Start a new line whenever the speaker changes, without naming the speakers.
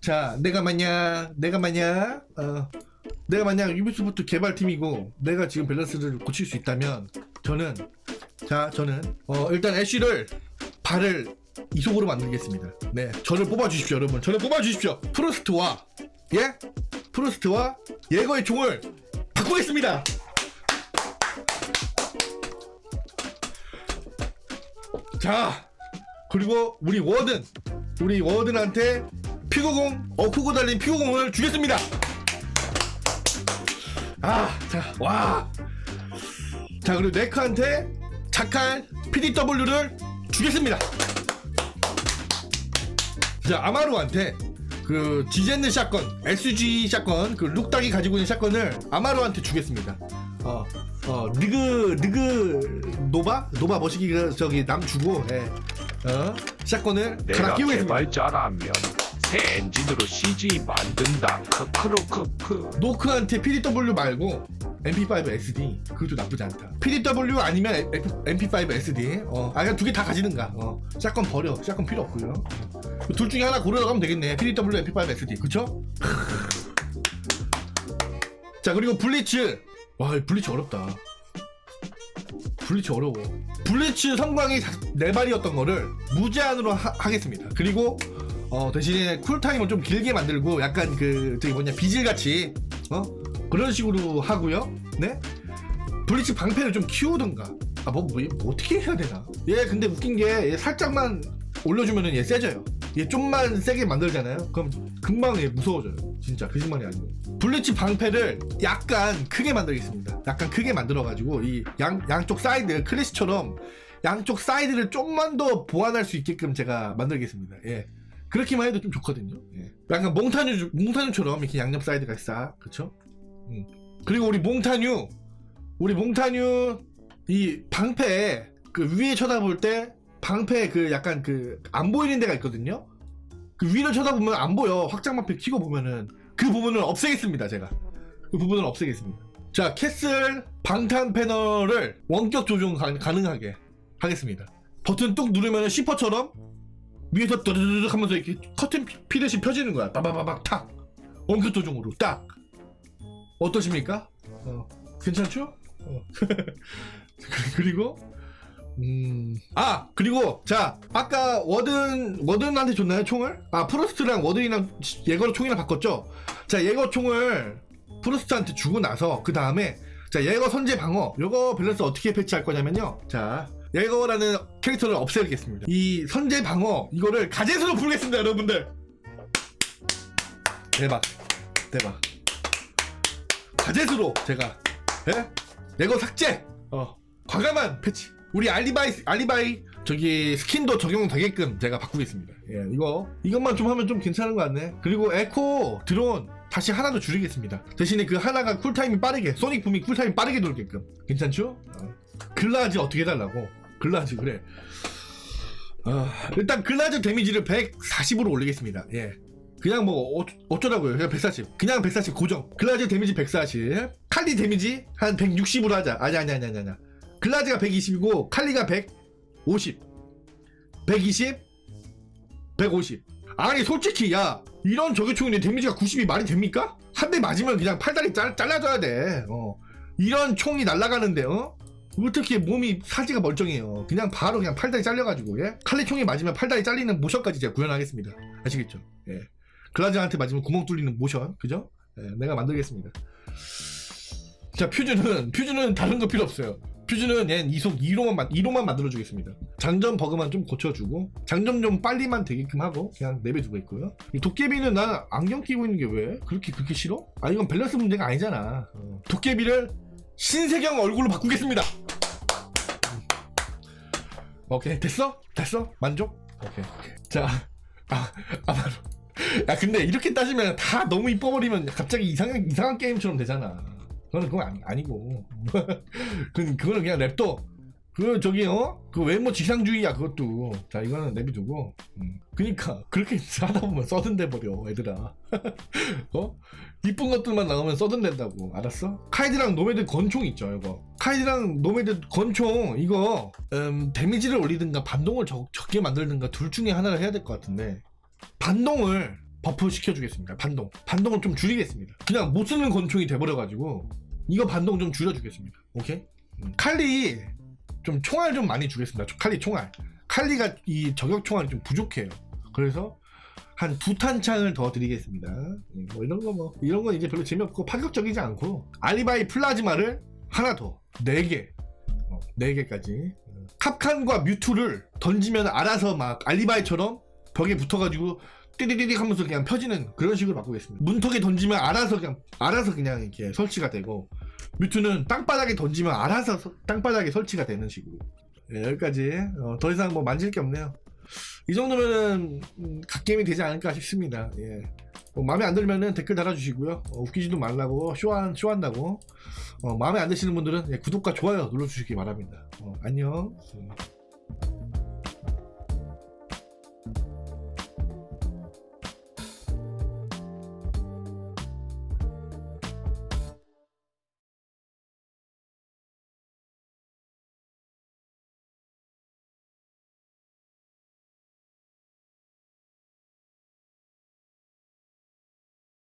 자, 내가 만약, 내가 만약, 어, 내가 만약 유비소프트 개발팀이고, 내가 지금 밸런스를 고칠 수 있다면, 저는, 자, 저는, 어, 일단 애쉬를, 발을 이속으로 만들겠습니다. 네, 저를 뽑아 주십시오, 여러분. 저를 뽑아 주십시오. 프로스트와, 예? 프로스트와 예거의 총을 바꾸겠습니다! 자, 그리고 우리 워든, 우리 워든한테 피고공, 어쿠고 달린 피고공을 주겠습니다. 아, 자, 와. 자, 그리고 네크한테 착한 PDW를 주겠습니다. 자, 아마루한테 그 지젠느 샷건, SG 샷건, 그 룩닥이 가지고 있는 샷건을 아마루한테 주겠습니다. 어, 어, 리그, 리그, 노바? 노바 머시기가 저기 남 주고, 예. 어, 샷건을 갈아
내가
끼우겠습니다.
개발자라면 새 엔진으로 CG 만든다. 크크로크크.
노크한테 PDW 말고 MP5 SD 그것도 나쁘지 않다. PDW 아니면 F- MP5 SD 어, 아 그냥 두 개 다 가지는가. 어, 샷건 버려. 샷건 필요 없고요. 둘 중에 하나 가면 되겠네. PDW, MP5 SD 그쵸? 자 그리고 블리츠. 와이 블리츠 어렵다. 블리츠 어려워. 블리츠 성광이 사- 네 발이었던 거를 무제한으로 하, 겠습니다 그리고 어, 대신에 쿨타임을 좀 길게 만들고 약간 그 저기 뭐냐 비질같이 어 그런 식으로 하고요. 네? 블리츠 방패를 좀 키우든가. 아, 뭐, 뭐, 뭐 어떻게 해야 되나? 얘 근데 웃긴 게 얘 살짝만 올려주면은 얘 세져요. 얘 좀만 세게 만들잖아요. 그럼 금방 얘 무서워져요. 진짜 거짓말이 아니고. 블리츠 방패를 약간 크게 만들겠습니다. 약간 크게 만들어가지고 이 양, 양쪽 사이드 클래시처럼 양쪽 사이드를 좀만 더 보완할 수 있게끔 제가 만들겠습니다. 예. 그렇게만 해도 좀 좋거든요. 예. 약간 몽타뉴 몽타뉴처럼 이렇게 양옆 사이드가 싹 그쵸? 음. 그리고 우리 몽타뉴 우리 몽타뉴 이 방패 그 위에 쳐다볼 때 방패 그 약간 그 안 보이는 데가 있거든요. 그 위를 쳐다보면 안 보여. 확장 방패 키고 보면은 그 부분을 없애겠습니다. 제가 그 부분을 없애겠습니다. 자 캐슬 방탄 패널을 원격 조정 가, 가능하게 하겠습니다. 버튼 뚝 누르면 시퍼처럼 위에서 드르르륵 하면서 이렇게 커튼 피- 피듯이 펴지는 거야. 빠바바박 탁. 원격 조정으로 딱. 어떠십니까? 어, 괜찮죠? 어. 그리고 음. 아, 그리고 자, 아까 워든 워든한테 줬나요, 총을? 아, 프로스트랑 워든이랑 예거 총이랑 바꿨죠? 자, 예거 총을 프로스트한테 주고 나서 그 다음에 자, 예거 선제 방어. 요거 밸런스 어떻게 배치할 거냐면요. 자, 예거라는 캐릭터를 없애겠습니다. 이 선제 방어 이거를 가제수로 부르겠습니다, 여러분들. 대박. 대박. 가제수로 제가 예? 예거 삭제. 어. 과감한 패치. 우리 알리바이 알리바이 저기 스킨도 적용되게끔 제가 바꾸겠습니다. 예, 이거 이것만 좀 하면 좀 괜찮은 것 같네. 그리고 에코 드론 다시 하나 더 줄이겠습니다. 대신에 그 하나가 쿨타임이 빠르게 소닉 붐이 쿨타임이 빠르게 돌게끔 괜찮죠? 어. 글라즈 어떻게 해달라고? 글라즈 그래. 어, 일단 글라즈 데미지를 140으로 올리겠습니다. 예. 그냥 뭐 어, 어쩌라고요? 그냥 140. 그냥 140 고정. 글라즈 데미지 140. 칼리 데미지 한 160으로 하자. 아니 아니 아니 아니 아니. 글라즈가 120이고 칼리가 150. 120. 150. 아니 솔직히 야 이런 저격총인데 데미지가 90이 말이 됩니까? 한 대 맞으면 그냥 팔다리 잘, 잘라줘야 돼. 어. 이런 총이 날아가는데 어? 어떻게 몸이 사지가 멀쩡해요. 그냥 바로 그냥 팔다리 잘려가지고 예? 칼리 총이 맞으면 팔다리 잘리는 모션까지 제가 구현하겠습니다. 아시겠죠? 예. 글라즈한테 맞으면 구멍 뚫리는 모션 그죠? 예, 내가 만들겠습니다. 자 퓨즈는 퓨즈는 다른 거 필요 없어요. 퓨즈는 얘 이속 2로만 만 2로만 만들어 주겠습니다. 장전 버그만 좀 고쳐주고 장전 좀 빨리만 되게끔 하고 그냥 내버두고 있고요. 이 도깨비는 난 안경 끼고 있는 게 왜 그렇게 그렇게 싫어? 아 이건 밸런스 문제가 아니잖아. 어. 도깨비를 신세경 얼굴로 바꾸겠습니다. 음. 오케이 됐어? 됐어? 만족? 오케이. 자 아, 아마로. 야 근데 이렇게 따지면 다 너무 이뻐버리면 갑자기 이상한 이상한 게임처럼 되잖아. 그거는 그건 아니, 아니고. 그 그거는 그냥 랩도 그 저기 어그 외모 지상주의야 그것도. 자 이거는 내비두고. 음. 그니까 그렇게 하다 보면 써든대 버려 애들아. 어 이쁜 것들만 나오면 써든댄다고 알았어? 카이드랑 노매드 권총 있죠 이거. 카이드랑 노매드 권총 이거 음, 데미지를 올리든가 반동을 적, 적게 만들든가 둘 중에 하나를 해야 될 것 같은데. 반동을 버프 시켜주겠습니다. 반동. 반동을 좀 줄이겠습니다. 그냥 못 쓰는 권총이 돼버려가지고 이거 반동 좀 줄여주겠습니다. 오케이? 음. 칼리 좀 총알 좀 많이 주겠습니다. 칼리 총알. 칼리가 이 저격 총알이 좀 부족해요. 그래서 한 두 탄창을 더 드리겠습니다. 음, 뭐 이런 거 뭐 이런 건 이제 별로 재미없고 파격적이지 않고 알리바이 플라즈마를 하나 더 네 개, 어, 네 개까지. 캅칸과 뮤투를 던지면 알아서 막 알리바이처럼 벽에 붙어가지고 띠디디디 하면서 그냥 펴지는 그런 식으로 바꾸겠습니다. 문턱에 던지면 알아서 그냥 알아서 그냥 이렇게 설치가 되고 뮤투는 땅바닥에 던지면 알아서 서- 땅바닥에 설치가 되는 식으로. 네, 여기까지 어, 더 이상 뭐 만질 게 없네요. 이 정도면은 음, 갓게임이 되지 않을까 싶습니다. 예. 뭐 마음에 안 들면은 댓글 달아주시고요. 어, 웃기지도 말라고 쇼한 쇼한다고 어, 마음에 안 드시는 분들은 예, 구독과 좋아요 눌러주시기 바랍니다. 어, 안녕. 음.